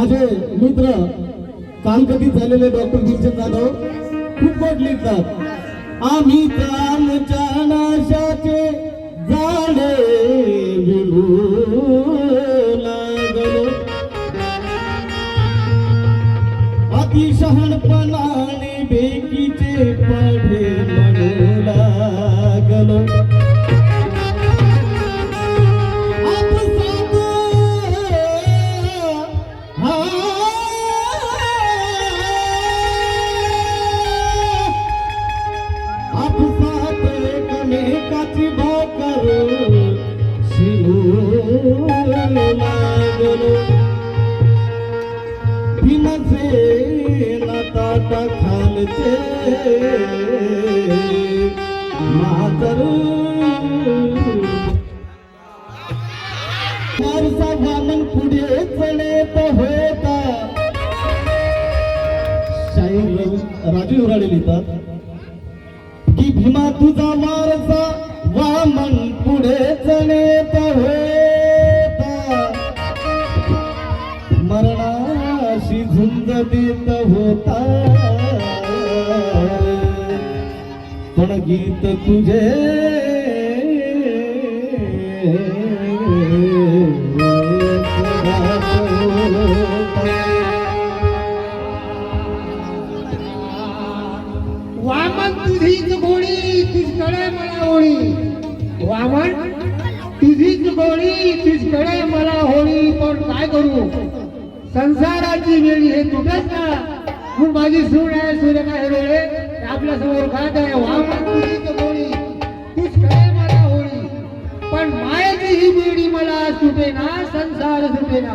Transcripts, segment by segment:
माझे मित्र कालकथित झालेले डॉक्टर गुलशन जाधव खूप गोड लिहितात आम्ही तर नाशाचे झाडे विणू लागलो. अतिशहाणपणाने बेकीचे पाढे म्हणला खालचे मातर वारसा वामन पुढे चढत होता शाहीर राजू उराडे लिहितात. की भीमा तुझा वारसा वामन पुढे चणे होता. मरणाशी झुंज देत होता. पण गीत तुझे वामन तुझीच गोळी तुझकडे मला होळी. वामन तुझीच गोळी तुझकडे मला होळी. पण काय करू? संसाराची वेळी हे तुटच ना तू माझी सून आहे सूर्य काय वेळे आपल्यासमोर खात आहे. वामन तुझीच गोळी तुझकडे मला होळी. पण मायेची ही वेळी मला सुटे ना संसार सुटे ना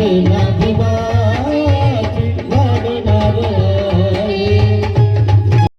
love you birthday.